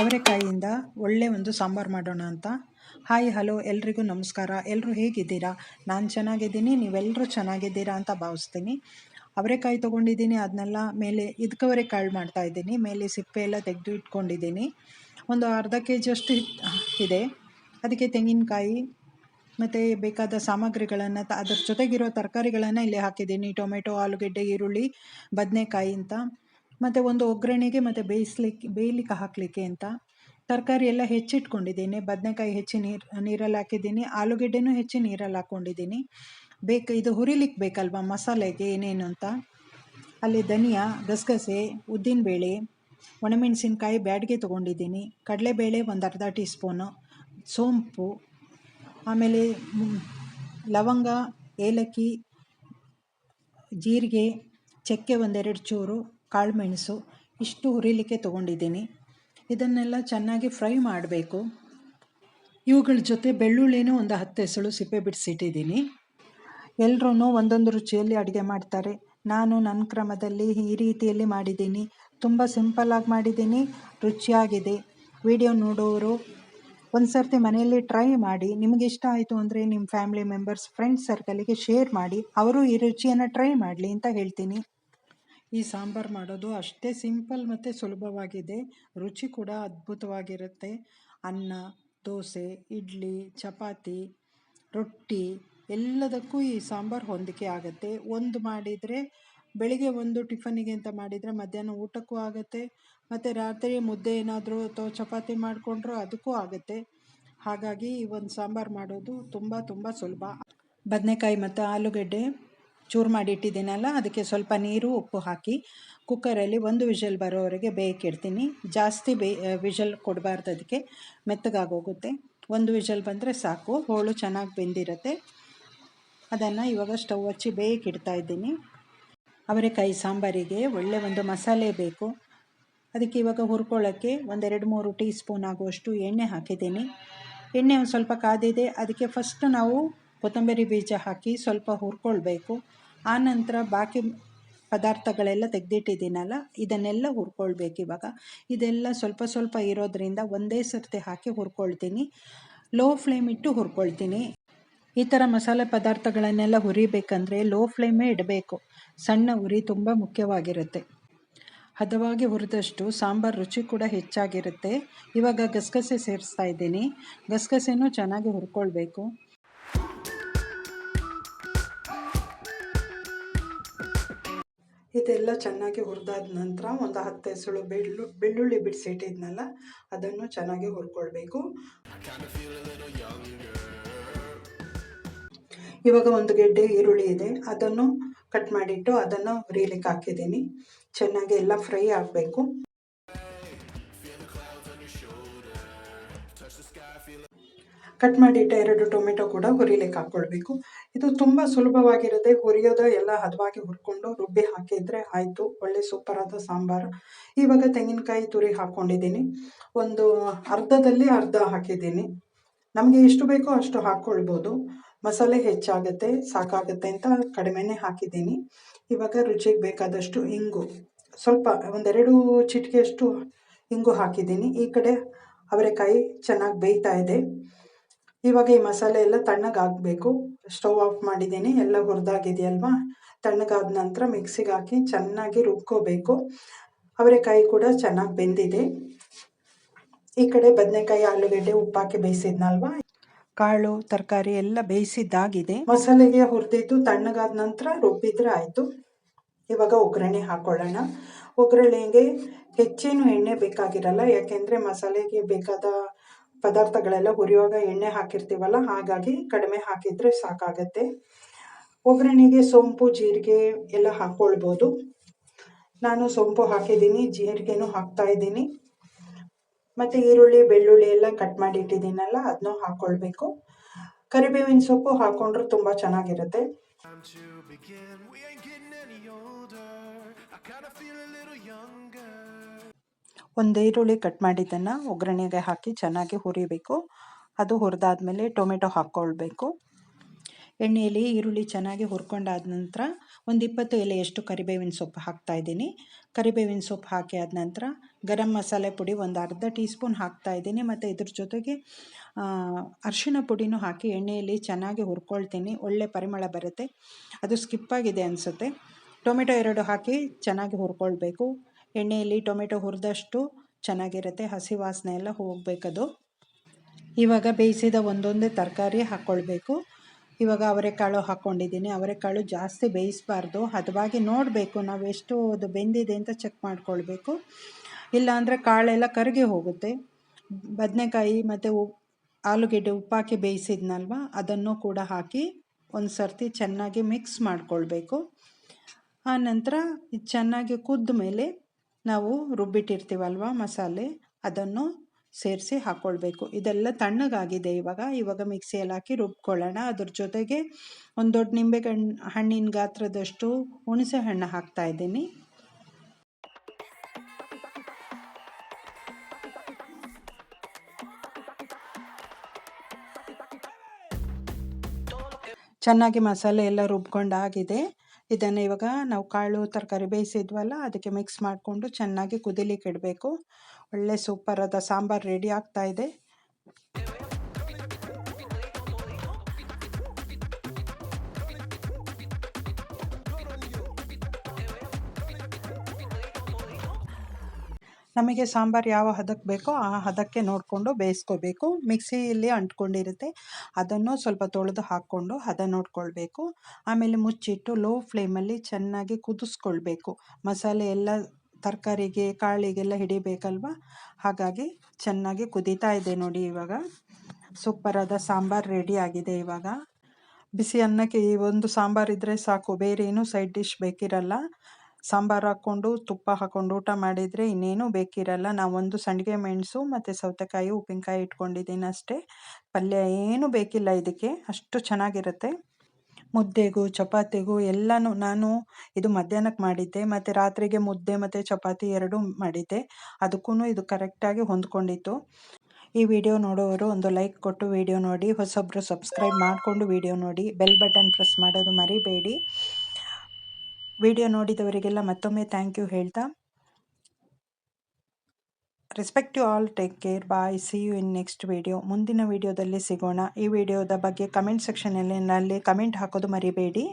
ಅವರೆಕಾಯಿಯಿಂದ ಒಳ್ಳೆ ಒಂದು ಸಾಂಬಾರು ಮಾಡೋಣ ಅಂತ. ಹಾಯ್, ಹಲೋ, ಎಲ್ರಿಗೂ ನಮಸ್ಕಾರ. ಎಲ್ಲರೂ ಹೇಗಿದ್ದೀರಾ? ನಾನು ಚೆನ್ನಾಗಿದ್ದೀನಿ ನೀವೆಲ್ಲರೂ ಚೆನ್ನಾಗಿದ್ದೀರಾ ಅಂತ ಭಾವಿಸ್ತೀನಿ. ಅವರೆಕಾಯಿ ತೊಗೊಂಡಿದ್ದೀನಿ ಅದನ್ನೆಲ್ಲ ಮೇಲೆ ಇದಕ್ಕವರೆ ಕಾಳು ಮಾಡ್ತಾಯಿದ್ದೀನಿ ಮೇಲೆ ಸಿಪ್ಪೆ ಎಲ್ಲ ತೆಗೆದು ಇಟ್ಕೊಂಡಿದ್ದೀನಿ. ಒಂದು ಅರ್ಧ ಕೆ ಜಿಯಷ್ಟು ಇದೆ. ಅದಕ್ಕೆ ತೆಂಗಿನಕಾಯಿ ಮತ್ತು ಬೇಕಾದ ಸಾಮಗ್ರಿಗಳನ್ನು ಅದ್ರ ಜೊತೆಗಿರೋ ತರಕಾರಿಗಳನ್ನು ಇಲ್ಲಿ ಹಾಕಿದ್ದೀನಿ. ಟೊಮೆಟೊ, ಆಲೂಗೆಡ್ಡೆ, ಈರುಳ್ಳಿ, ಬದನೆಕಾಯಿ ಅಂತ. ಮತ್ತು ಒಂದು ಒಗ್ಗರಣೆಗೆ ಮತ್ತು ಬೇಯಿಸ್ಲಿಕ್ಕೆ, ಬೇಯಲಿಕ್ಕೆ ಹಾಕಲಿಕ್ಕೆ ಅಂತ ತರಕಾರಿ ಎಲ್ಲ ಹೆಚ್ಚಿಟ್ಕೊಂಡಿದ್ದೀನಿ. ಬದನೆಕಾಯಿ ಹೆಚ್ಚಿ ನೀರು, ನೀರಲ್ಲಿ ಹಾಕಿದ್ದೀನಿ. ಆಲೂಗೆಡ್ಡೆನೂ ಹೆಚ್ಚಿ ನೀರಲ್ಲಿ ಹಾಕ್ಕೊಂಡಿದ್ದೀನಿ. ಬೇಕು, ಇದು ಹುರಿಲಿಕ್ಕೆ ಬೇಕಲ್ವ ಮಸಾಲೆಗೆ ಏನೇನು ಅಂತ? ಅಲ್ಲಿ ಧನಿಯಾ, ಗಸಗಸೆ, ಉದ್ದಿನಬೇಳೆ, ಒಣಮೆಣಸಿನ್ಕಾಯಿ ಬ್ಯಾಡ್ಗೆ ತೊಗೊಂಡಿದ್ದೀನಿ. ಕಡಲೆಬೇಳೆ ಒಂದು ಅರ್ಧ ಟೀ ಸ್ಪೂನು ಸೋಂಪು, ಆಮೇಲೆ ಲವಂಗ, ಏಲಕ್ಕಿ, ಜೀರಿಗೆ, ಚಕ್ಕೆ ಒಂದೆರಡು ಚೂರು ಕಾಳುಮೆಣಸು ಇಷ್ಟು ಹುರಿಲಿಕ್ಕೆ ತೊಗೊಂಡಿದ್ದೀನಿ. ಇದನ್ನೆಲ್ಲ ಚೆನ್ನಾಗಿ ಫ್ರೈ ಮಾಡಬೇಕು. ಇವುಗಳ ಜೊತೆ ಬೆಳ್ಳುಳ್ಳಿನೂ ಒಂದು ಹತ್ತು ಎಸಳು ಸಿಪ್ಪೆ ಬಿಡಿಸಿಟ್ಟಿದ್ದೀನಿ. ಎಲ್ಲರೂ ಒಂದೊಂದು ರುಚಿಯಲ್ಲಿ ಅಡುಗೆ ಮಾಡ್ತಾರೆ. ನಾನು ನನ್ನ ಕ್ರಮದಲ್ಲಿ ಈ ರೀತಿಯಲ್ಲಿ ಮಾಡಿದ್ದೀನಿ. ತುಂಬ ಸಿಂಪಲ್ಲಾಗಿ ಮಾಡಿದ್ದೀನಿ. ರುಚಿಯಾಗಿದೆ. ವಿಡಿಯೋ ನೋಡೋರು ಒಂದು ಸರ್ತಿ ಮನೆಯಲ್ಲಿ ಟ್ರೈ ಮಾಡಿ. ನಿಮಗೆ ಇಷ್ಟ ಆಯಿತು ಅಂದರೆ ನಿಮ್ಮ ಫ್ಯಾಮಿಲಿ ಮೆಂಬರ್ಸ್, ಫ್ರೆಂಡ್ಸ್ ಸರ್ಕಲಿಗೆ ಶೇರ್ ಮಾಡಿ. ಅವರು ಈ ರುಚಿಯನ್ನು ಟ್ರೈ ಮಾಡಲಿ ಅಂತ ಹೇಳ್ತೀನಿ. ಈ ಸಾಂಬಾರು ಮಾಡೋದು ಅಷ್ಟೇ ಸಿಂಪಲ್ ಮತ್ತು ಸುಲಭವಾಗಿದೆ. ರುಚಿ ಕೂಡ ಅದ್ಭುತವಾಗಿರುತ್ತೆ. ಅನ್ನ, ದೋಸೆ, ಇಡ್ಲಿ, ಚಪಾತಿ, ರೊಟ್ಟಿ ಎಲ್ಲದಕ್ಕೂ ಈ ಸಾಂಬಾರು ಹೊಂದಿಕೆ ಆಗುತ್ತೆ. ಒಂದು ಮಾಡಿದರೆ ಬೆಳಿಗ್ಗೆ ಒಂದು ಟಿಫನಿಗೆ ಅಂತ ಮಾಡಿದರೆ ಮಧ್ಯಾಹ್ನ ಊಟಕ್ಕೂ ಆಗುತ್ತೆ. ಮತ್ತು ರಾತ್ರಿ ಮುದ್ದೆ ಏನಾದರೂ ಅಥವಾ ಚಪಾತಿ ಮಾಡಿಕೊಂಡ್ರೂ ಅದಕ್ಕೂ ಆಗುತ್ತೆ. ಹಾಗಾಗಿ ಈ ಒಂದು ಸಾಂಬಾರು ಮಾಡೋದು ತುಂಬ ತುಂಬ ಸುಲಭ. ಬದನೆಕಾಯಿ ಮತ್ತು ಆಲೂಗಡ್ಡೆ. ಚೂರು ಮಾಡಿ ಇಟ್ಟಿದ್ದೀನಲ್ಲ, ಅದಕ್ಕೆ ಸ್ವಲ್ಪ ನೀರು, ಉಪ್ಪು ಹಾಕಿ ಕುಕ್ಕರಲ್ಲಿ ಒಂದು ವಿಷಲ್ ಬರೋವರೆಗೆ ಬೇಯಕ್ಕಿಡ್ತೀನಿ ಜಾಸ್ತಿ ಬೇ ವಿಷಲ್ ಕೊಡಬಾರ್ದು ಅದಕ್ಕೆ ಮೆತ್ತಗಾಗೋಗುತ್ತೆ ಒಂದು ವಿಷಲ್ ಬಂದರೆ ಸಾಕು, ಹೋಳು ಚೆನ್ನಾಗಿ ಬೆಂದಿರುತ್ತೆ. ಅದನ್ನು ಇವಾಗ ಸ್ಟವ್ ಹಚ್ಚಿ ಬೇಯಕ್ಕಿಡ್ತಾ ಇದ್ದೀನಿ. ಅವರೆಕಾಯಿ ಸಾಂಬಾರಿಗೆ ಒಳ್ಳೆ ಒಂದು ಮಸಾಲೆ ಬೇಕು. ಅದಕ್ಕೆ ಇವಾಗ ಹುರ್ಕೊಳ್ಳೋಕ್ಕೆ ಒಂದೆರಡು ಮೂರು ಟೀ ಸ್ಪೂನ್ ಆಗುವಷ್ಟು ಎಣ್ಣೆ ಹಾಕಿದ್ದೀನಿ. ಎಣ್ಣೆ ಒಂದು ಸ್ವಲ್ಪ ಕಾದಿದೆ, ಅದಕ್ಕೆ ಫಸ್ಟ್ ನಾವು ಕೊತ್ತಂಬರಿ ಬೀಜ ಹಾಕಿ ಸ್ವಲ್ಪ ಹುರ್ಕೊಳ್ಬೇಕು. ಆನಂತರ ಬಾಕಿ ಪದಾರ್ಥಗಳೆಲ್ಲ ತೆಗೆದಿಟ್ಟಿದ್ದೀನಲ್ಲ, ಇದನ್ನೆಲ್ಲ ಹುರ್ಕೊಳ್ಬೇಕು ಇವಾಗ. ಇದೆಲ್ಲ ಸ್ವಲ್ಪ ಸ್ವಲ್ಪ ಇರೋದ್ರಿಂದ ಒಂದೇ ಸರ್ತಿ ಹಾಕಿ ಹುರ್ಕೊಳ್ತೀನಿ. ಲೋ ಫ್ಲೇಮ್ ಇಟ್ಟು ಹುರ್ಕೊಳ್ತೀನಿ. ಈ ಥರ ಮಸಾಲೆ ಪದಾರ್ಥಗಳನ್ನೆಲ್ಲ ಹುರಿಬೇಕಂದ್ರೆ ಲೋ ಫ್ಲೇಮೇ ಇಡಬೇಕು. ಸಣ್ಣ ಉರಿ ತುಂಬ ಮುಖ್ಯವಾಗಿರುತ್ತೆ. ಹದವಾಗಿ ಹುರಿದಷ್ಟು ಸಾಂಬಾರು ರುಚಿ ಕೂಡ ಹೆಚ್ಚಾಗಿರುತ್ತೆ. ಇವಾಗ ಗಸಗಸೆ ಸೇರಿಸ್ತಾ ಇದ್ದೀನಿ. ಗಸಗಸೆನೂ ಚೆನ್ನಾಗಿ ಹುರ್ಕೊಳ್ಬೇಕು. ಇದೆಲ್ಲ ಚೆನ್ನಾಗಿ ಹುರಿದಾದ ನಂತರ ಒಂದು ಹತ್ತು ಹೆಸಳು ಬೆಳ್ಳು, ಬೆಳ್ಳುಳ್ಳಿ ಬಿಡಿಸಿಟ್ಟಿದ್ನಲ್ಲ ಅದನ್ನು ಚೆನ್ನಾಗಿ ಹುರ್ಕೊಳ್ಬೇಕು. ಇವಾಗ ಒಂದು ಗೆಡ್ಡೆ ಈರುಳ್ಳಿ ಇದೆ, ಅದನ್ನು ಕಟ್ ಮಾಡಿಟ್ಟು ಅದನ್ನು ಹುರಿಲಿಕ್ಕೆ ಹಾಕಿದ್ದೀನಿ. ಚೆನ್ನಾಗಿ ಎಲ್ಲ ಫ್ರೈ ಆಗಬೇಕು. ಕಟ್ ಮಾಡಿಟ್ಟ ಎರಡು ಟೊಮೆಟೊ ಕೂಡ ಹುರಿಲಿಕ್ಕೆ ಹಾಕ್ಕೊಳ್ಬೇಕು. ಇದು ತುಂಬ ಸುಲಭವಾಗಿರುತ್ತೆ. ಹುರಿಯೋದು ಎಲ್ಲ ಹದವಾಗಿ ಹುರ್ಕೊಂಡು ರುಬ್ಬಿ ಹಾಕಿದರೆ ಆಯಿತು. ಒಳ್ಳೆ ಸೂಪರಾದ ಸಾಂಬಾರು. ಇವಾಗ ತೆಂಗಿನಕಾಯಿ ತುರಿ ಹಾಕ್ಕೊಂಡಿದ್ದೀನಿ. ಒಂದು ಅರ್ಧದಲ್ಲಿ ಅರ್ಧ ಹಾಕಿದ್ದೀನಿ. ನಮಗೆ ಎಷ್ಟು ಬೇಕೋ ಅಷ್ಟು ಹಾಕ್ಕೊಳ್ಬೋದು. ಮಸಾಲೆ ಹೆಚ್ಚಾಗುತ್ತೆ, ಸಾಕಾಗುತ್ತೆ ಅಂತ ಕಡಿಮೆನೇ ಹಾಕಿದ್ದೀನಿ. ಇವಾಗ ರುಚಿಗೆ ಬೇಕಾದಷ್ಟು ಇಂಗು. ಸ್ವಲ್ಪ ಒಂದೆರಡು ಚಿಟಿಕೆಯಷ್ಟು ಇಂಗು ಹಾಕಿದ್ದೀನಿ. ಈ ಕಡೆ ಅವರೆಕಾಯಿ ಚೆನ್ನಾಗಿ ಬೇಯ್ತಾ ಇದೆ. ಇವಾಗ ಈ ಮಸಾಲೆ ಎಲ್ಲ ತಣ್ಣಗಾಗಬೇಕು. ಸ್ಟವ್ ಆಫ್ ಮಾಡಿದ್ದೀನಿ. ಎಲ್ಲ ಹುರಿದಾಗಿದೆಯಲ್ವಾ? ತಣ್ಣಗಾದ ನಂತರ ಮಿಕ್ಸಿಗೆ ಹಾಕಿ ಚೆನ್ನಾಗಿ ರುಬ್ಕೋಬೇಕು. ಅವರೆಕಾಯಿ ಕೂಡ ಚೆನ್ನಾಗಿ ಬೆಂದಿದೆ. ಈ ಕಡೆ ಬದನೆಕಾಯಿ, ಆಲೂಗಡ್ಡೆ ಉಪ್ಪಾಕಿ ಬೇಯಿಸಿದ್ನಲ್ವಾ? ಕಾಳು, ತರಕಾರಿ ಎಲ್ಲ ಬೇಯಿಸಿದ್ದಾಗಿದೆ. ಮಸಾಲೆಗೆ ಹುರಿದಿದ್ದು ತಣ್ಣಗಾದ ನಂತರ ರುಬ್ಬಿದ್ರೆ ಆಯಿತು. ಇವಾಗ ಒಗ್ಗರಣೆ ಹಾಕೊಳ್ಳೋಣ. ಒಗ್ಗರಣೆಗೆ ಹೆಚ್ಚೇನು ಎಣ್ಣೆ ಬೇಕಾಗಿರಲ್ಲ. ಯಾಕೆಂದರೆ ಮಸಾಲೆಗೆ ಬೇಕಾದ ಪದಾರ್ಥಗಳೆಲ್ಲ ಹುರಿಯುವಾಗ ಎಣ್ಣೆ ಹಾಕಿರ್ತೀವಲ್ಲ, ಹಾಗಾಗಿ ಕಡಿಮೆ ಹಾಕಿದರೆ ಸಾಕಾಗತ್ತೆ. ಒಗ್ಗರಣೆಗೆ ಸೋಂಪು, ಜೀರಿಗೆ ಎಲ್ಲ ಹಾಕ್ಕೊಳ್ಬೋದು ನಾನು ಸೊಂಪು ಹಾಕಿದ್ದೀನಿ, ಜೀರಿಗೆನೂ ಹಾಕ್ತಾ ಇದ್ದೀನಿ. ಮತ್ತು ಈರುಳ್ಳಿ, ಬೆಳ್ಳುಳ್ಳಿ ಎಲ್ಲ ಕಟ್ ಮಾಡಿ ಇಟ್ಟಿದ್ದೀನಲ್ಲ ಅದನ್ನು ಹಾಕ್ಕೊಳ್ಬೇಕು ಕರಿಬೇವಿನ ಸೊಪ್ಪು ಹಾಕ್ಕೊಂಡ್ರೆ ತುಂಬ ಚೆನ್ನಾಗಿರುತ್ತೆ. ಒಂದು ಈರುಳ್ಳಿ ಕಟ್ ಮಾಡಿದ್ದನ್ನು ಒಗ್ಗರಣೆಗೆ ಹಾಕಿ ಚೆನ್ನಾಗಿ ಹುರಿಬೇಕು. ಅದು ಹುರಿದಾದ್ಮೇಲೆ ಟೊಮೆಟೊ ಹಾಕ್ಕೊಳ್ಬೇಕು. ಎಣ್ಣೆಯಲ್ಲಿ ಈರುಳ್ಳಿ ಚೆನ್ನಾಗಿ ಹುರ್ಕೊಂಡಾದ ನಂತರ ಒಂದು ಇಪ್ಪತ್ತು ಎಲೆಯಷ್ಟು ಕರಿಬೇವಿನ ಸೊಪ್ಪು ಹಾಕ್ತಾಯಿದ್ದೀನಿ ಕರಿಬೇವಿನ ಸೊಪ್ಪು ಹಾಕಿ ಆದ ನಂತರ ಗರಂ ಮಸಾಲೆ ಪುಡಿ ಒಂದು ಅರ್ಧ ಟೀ ಸ್ಪೂನ್ ಹಾಕ್ತಾಯಿದ್ದೀನಿ ಮತ್ತು ಇದ್ರ ಜೊತೆಗೆ ಅರಿಶಿಣ ಪುಡಿನೂ ಹಾಕಿ ಎಣ್ಣೆಯಲ್ಲಿ ಚೆನ್ನಾಗಿ ಹುರ್ಕೊಳ್ತೀನಿ. ಒಳ್ಳೆ ಪರಿಮಳ ಬರುತ್ತೆ. ಅದು ಸ್ಕಿಪ್ಪಾಗಿದೆ ಅನಿಸುತ್ತೆ. ಟೊಮೆಟೊ ಎರಡು ಹಾಕಿ ಚೆನ್ನಾಗಿ ಹುರ್ಕೊಳ್ಬೇಕು. ಎಣ್ಣೆಯಲ್ಲಿ ಟೊಮೆಟೊ ಹುರಿದಷ್ಟು ಚೆನ್ನಾಗಿರುತ್ತೆ, ಹಸಿ ವಾಸನೆ ಎಲ್ಲ ಹೋಗಬೇಕದು. ಇವಾಗ ಬೇಯಿಸಿದ ಒಂದೊಂದೇ ತರಕಾರಿ ಹಾಕ್ಕೊಳ್ಬೇಕು ಇವಾಗ ಅವರೆಕಾಳು ಹಾಕ್ಕೊಂಡಿದ್ದೀನಿ ಅವರೆಕಾಳು ಜಾಸ್ತಿ ಬೇಯಿಸಬಾರ್ದು. ಹದವಾಗಿ ನೋಡಬೇಕು ನಾವು ಎಷ್ಟು ಅದು ಬೆಂದಿದೆ ಅಂತ ಚೆಕ್ ಮಾಡ್ಕೊಳ್ಬೇಕು. ಇಲ್ಲಾಂದರೆ ಕಾಳೆಲ್ಲ ಕರಗಿ ಹೋಗುತ್ತೆ. ಬದನೆಕಾಯಿ ಮತ್ತು ಉ, ಆಲೂಗೆಡ್ಡೆ ಉಪ್ಪಾಕಿ ಬೇಯಿಸಿದ್ನಲ್ವ, ಅದನ್ನು ಕೂಡ ಹಾಕಿ ಒಂದು ಸರ್ತಿ ಚೆನ್ನಾಗಿ ಮಿಕ್ಸ್ ಮಾಡಿಕೊಳ್ಬೇಕು. ಆ ನಂತರ ಇದು ಚೆನ್ನಾಗಿ ಕುದ್ದ ಮೇಲೆ ನಾವು ರುಬ್ಬಿಟ್ಟಿರ್ತೀವಲ್ವ ಮಸಾಲೆ? ಅದನ್ನು ಸೇರಿಸಿ ಹಾಕ್ಕೊಳ್ಬೇಕು ಇದೆಲ್ಲ ತಣ್ಣಗಾಗಿದೆ ಇವಾಗ. ಇವಾಗ ಮಿಕ್ಸಿಯಲ್ಲಿ ಹಾಕಿ ರುಬ್ಕೊಳ್ಳೋಣ. ಅದ್ರ ಜೊತೆಗೆ ಒಂದು ದೊಡ್ಡ ನಿಂಬೆ ಹಣ್ಣಿನ ಗಾತ್ರದಷ್ಟು ಹುಣಸೆ ಹಣ್ಣು ಹಾಕ್ತಾ ಇದ್ದೀನಿ. ಚೆನ್ನಾಗಿ ಮಸಾಲೆ ಎಲ್ಲ ರುಬ್ಕೊಂಡಾಗಿದೆ. ಇದನ್ನು ಇವಾಗ ನಾವು ಕಾಳು, ತರಕಾರಿ ಬೇಯಿಸಿದ್ವಲ್ಲ, ಅದಕ್ಕೆ ಮಿಕ್ಸ್ ಮಾಡಿಕೊಂಡು ಚೆನ್ನಾಗಿ ಕುದಿಲಿಕ್ಕೆ ಇಡಬೇಕು. ಒಳ್ಳೆ ಸೂಪರಾದ ಸಾಂಬಾರು ರೆಡಿ ಆಗ್ತಾ ನಮಗೆ ಸಾಂಬಾರು ಯಾವ ಹದಕ್ಕೆ ಬೇಕೋ ಆ ಹದಕ್ಕೆ ನೋಡಿಕೊಂಡು ಬೇಯಿಸ್ಕೋಬೇಕು. ಮಿಕ್ಸಿಯಲ್ಲಿ ಅಂಟ್ಕೊಂಡಿರುತ್ತೆ. ಅದನ್ನು ಸ್ವಲ್ಪ ತೊಳೆದು ಹಾಕ್ಕೊಂಡು ಹದ ನೋಡ್ಕೊಳ್ಬೇಕು. ಆಮೇಲೆ ಮುಚ್ಚಿಟ್ಟು ಲೋ ಫ್ಲೇಮಲ್ಲಿ ಚೆನ್ನಾಗಿ ಕುದಿಸ್ಕೊಳ್ಬೇಕು. ಮಸಾಲೆ ಎಲ್ಲ ತರಕಾರಿಗೆ, ಕಾಳಿಗೆಲ್ಲ ಹಿಡಿಬೇಕಲ್ವ? ಹಾಗಾಗಿ ಚೆನ್ನಾಗಿ ಕುದೀತಾ ಇದೆ ನೋಡಿ ಇವಾಗ. ಸೂಪರಾದ ಸಾಂಬಾರು ರೆಡಿ ಆಗಿದೆ ಇವಾಗ. ಬಿಸಿ ಅನ್ನಕ್ಕೆ ಈ ಒಂದು ಸಾಂಬಾರು ಇದ್ದರೆ ಸಾಕು. ಬೇರೆ ಏನೂ ಸೈಡ್ ಡಿಶ್ ಬೇಕಿರಲ್ಲ. ಸಾಂಬಾರು ಹಾಕ್ಕೊಂಡು, ತುಪ್ಪ ಹಾಕ್ಕೊಂಡು ಊಟ ಮಾಡಿದರೆ ಇನ್ನೇನು ಬೇಕಿರಲ್ಲ. ಒಂದು ಸಂಡಿಗೆ ಮೆಣಸು ಮತ್ತು ಸೌತೆಕಾಯಿ, ಉಪ್ಪಿನಕಾಯಿ ಇಟ್ಕೊಂಡಿದ್ದೀನಿ ಅಷ್ಟೇ. ಪಲ್ಯ ಏನೂ ಬೇಕಿಲ್ಲ ಇದಕ್ಕೆ. ಅಷ್ಟು ಚೆನ್ನಾಗಿರುತ್ತೆ. ಮುದ್ದೆಗೂ, ಚಪಾತಿಗೂ ಎಲ್ಲನೂ ನಾನು ಇದು ಮಧ್ಯಾಹ್ನಕ್ಕೆ ಮಾಡಿದ್ದೆ. ಮತ್ತು ರಾತ್ರಿಗೆ ಮುದ್ದೆ ಮತ್ತು ಚಪಾತಿ ಎರಡೂ ಮಾಡಿದ್ದೆ. ಅದಕ್ಕೂ ಇದು ಕರೆಕ್ಟಾಗಿ ಹೊಂದ್ಕೊಂಡಿತ್ತು. ಈ ವಿಡಿಯೋ ನೋಡೋರು ಒಂದು ಲೈಕ್ ಕೊಟ್ಟು ವಿಡಿಯೋ ನೋಡಿ. ಹೊಸೊಬ್ಬರು ಸಬ್ಸ್ಕ್ರೈಬ್ ಮಾಡಿಕೊಂಡು ವಿಡಿಯೋ ನೋಡಿ. ಬೆಲ್ ಬಟನ್ ಪ್ರೆಸ್ ಮಾಡೋದು ಮರಿಬೇಡಿ. ವಿಡಿಯೋ ನೋಡಿದವರಿಗೆಲ್ಲ ಮತ್ತೊಮ್ಮೆ ಥ್ಯಾಂಕ್ ಯು ಹೇಳ್ತಾ. Respect you all take care bye see you in next video ಮುಂದಿನ ವಿಡಿಯೋದಲ್ಲಿ ಸಿಗೋಣ. ಈ ವಿಡಿಯೋದ ಬಗ್ಗೆ ಕಮೆಂಟ್ ಸೆಕ್ಷನಲ್ಲಿ ಕಮೆಂಟ್ ಹಾಕೋದು ಮರಿಬೇಡಿ.